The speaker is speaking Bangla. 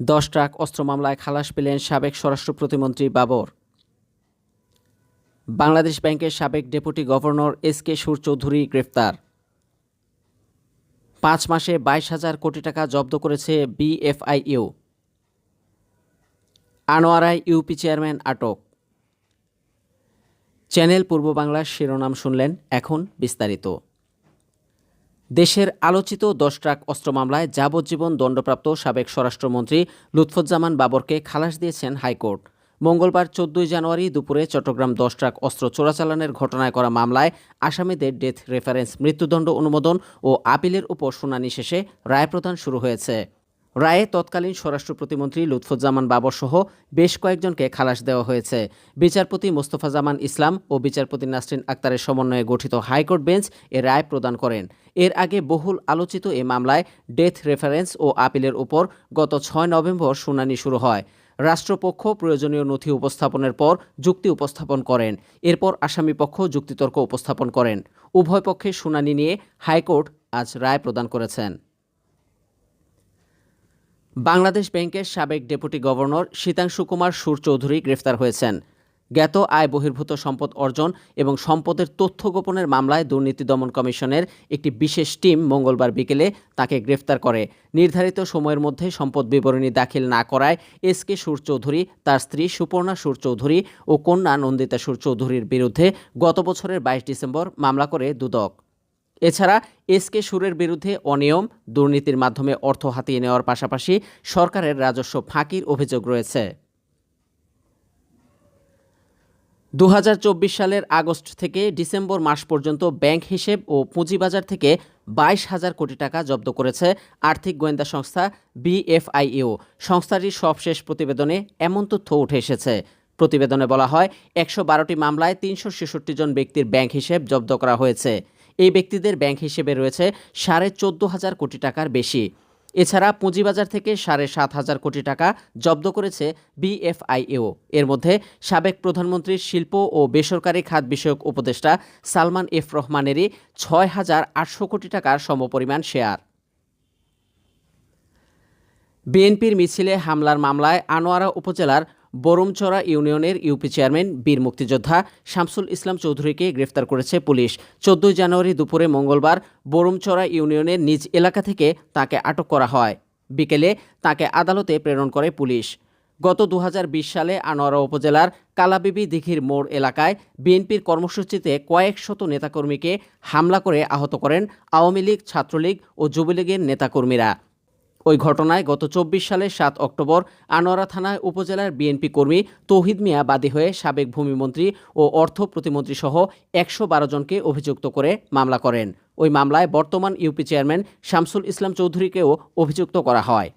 দশ ট্রাক অস্ত্র মামলায় খালাস পেলেন সাবেক স্বরাষ্ট্র প্রতিমন্ত্রী বাবর। বাংলাদেশ ব্যাংকের সাবেক ডেপুটি গভর্নর এস কে সুর চৌধুরী গ্রেফতার। পাঁচ মাসে বাইশ হাজার কোটি টাকা জব্দ করেছে বিএফআইইউ। আনোয়ারায় ইউপি চেয়ারম্যান আটক। চ্যানেল পূর্ব বাংলার শিরোনাম শুনলেন এখন বিস্তারিত। দেশের আলোচিত দশ ট্রাক অস্ত্র মামলায় যাবজ্জীবন দণ্ডপ্রাপ্ত সাবেক স্বরাষ্ট্রমন্ত্রী লুৎফুজ্জামান বাবরকে খালাস দিয়েছেন হাইকোর্ট। মঙ্গলবার চোদ্দই জানুয়ারি দুপুরে চট্টগ্রাম দশ ট্রাক অস্ত্র চোরাচালানের ঘটনায় করা মামলায় আসামিদের ডেথ রেফারেন্স, মৃত্যুদণ্ড অনুমোদন ও আপিলের উপর শুনানি শেষে রায় প্রদান শুরু হয়েছে। রায়ে তৎকালীন স্বরাষ্ট্র প্রতিমন্ত্রী লুৎফুজ্জামান বাবর সহ বেশ কয়েকজনকে খালাস দেওয়া হয়েছে। বিচারপতি মোস্তফা জামান ইসলাম ও বিচারপতি নাসরিন আক্তারের সমন্বয়ে গঠিত হাইকোর্ট বেঞ্চ এ রায় প্রদান করেন। এর আগে বহুল আলোচিত এ মামলায় ডেথ রেফারেন্স ও আপিলের উপর গত ছয় নভেম্বর শুনানি শুরু হয়। রাষ্ট্রপক্ষ প্রয়োজনীয় নথি উপস্থাপনের পর যুক্তি উপস্থাপন করেন। এরপর আসামিপক্ষ যুক্তিতর্ক উপস্থাপন করেন। উভয় পক্ষের শুনানি নিয়ে হাইকোর্ট আজ রায় প্রদান করেছেন। বাংলাদেশ ব্যাংকের সাবেক ডেপুটি গভর্নর শীতাংশু কুমার সুর চৌধুরী গ্রেফতার হয়েছেন। জ্ঞাত আয় বহির্ভূত সম্পদ অর্জন এবং সম্পদের তথ্য গোপনের মামলায় দুর্নীতি দমন কমিশনের একটি বিশেষ টিম মঙ্গলবার বিকেলে তাকে গ্রেফতার করে। নির্ধারিত সময়ের মধ্যে সম্পদ বিবরণী দাখিল না করায় এস কে সুর চৌধুরী তার স্ত্রী সুপর্ণা সুর চৌধুরী ও কন্যা নন্দিতা সুর চৌধুরীর বিরুদ্ধে গত বছরের বাইশ ডিসেম্বর মামলা করে দুদক। এছাড়া এসকে সুরের বিরুদ্ধে অনিয়ম, দুর্নীতির মাধ্যমে অর্থ হাতিয়ে নেওয়ার পাশাপাশি সরকারের রাজস্ব ফাঁকির অভিযোগ রয়েছে। দু হাজার চব্বিশ সালের আগস্ট থেকে ডিসেম্বর মাস পর্যন্ত ব্যাংক হিসেব ও পুঁজিবাজার থেকে বাইশ হাজার কোটি টাকা জব্দ করেছে আর্থিক গোয়েন্দা সংস্থা বিএফআইইউ সংস্থাটির সবশেষ প্রতিবেদনে এমন তথ্য উঠে এসেছে। প্রতিবেদনে বলা হয়, একশো বারোটি মামলায় তিনশো ছেষট্টি জন ব্যক্তির ব্যাংক হিসেব জব্দ করা হয়েছে। এই ব্যক্তিদের ব্যাংক হিসেবে রয়েছে সাড়ে চোদ্দ হাজার কোটি টাকার বেশি। এছাড়া পুঁজিবাজার থেকে সাড়ে সাত হাজার কোটি টাকা জব্দ করেছে বিএফআইএও। এর মধ্যে সাবেক প্রধানমন্ত্রীর শিল্প ও বেসরকারি খাত বিষয়ক উপদেষ্টা সালমান এফ রহমানেরই ছয় হাজার আটশো কোটি টাকার সমপরিমাণ শেয়ার। বিএনপির মিছিলে হামলার মামলায় আনোয়ারা উপজেলার বরমচড়া ইউনিয়নের ইউপি চেয়ারম্যান, বীর মুক্তিযোদ্ধা শামসুল ইসলাম চৌধুরীকে গ্রেফতার করেছে পুলিশ। চোদ্দই জানুয়ারি দুপুরে মঙ্গলবার বরমচড়া ইউনিয়নের নিজ এলাকা থেকে তাকে আটক করা হয়। বিকেলে তাকে আদালতে প্রেরণ করে পুলিশ। গত দু হাজার বিশ সালে আনোয়ারা উপজেলার কালাবিবি দিঘির মোড় এলাকায় বিএনপির কর্মসূচিতে কয়েক শত নেতাকর্মীকে হামলা করে আহত করেন আওয়ামী লীগ, ছাত্রলীগ ও যুবলীগের নেতাকর্মীরা। ওই ঘটনায় গত চব্বিশ সালের সাত অক্টোবর আনোয়ারা থানায় উপজেলার বিএনপি কর্মী তৌহিদ মিয়া বাদী হয়ে সাবেক ভূমিমন্ত্রী ও অর্থ প্রতিমন্ত্রী সহ একশো বারো জনকে অভিযুক্ত করে মামলা করেন। ওই মামলায় বর্তমান ইউপি চেয়ারম্যান শামসুল ইসলাম চৌধুরীকেও অভিযুক্ত করা হয়।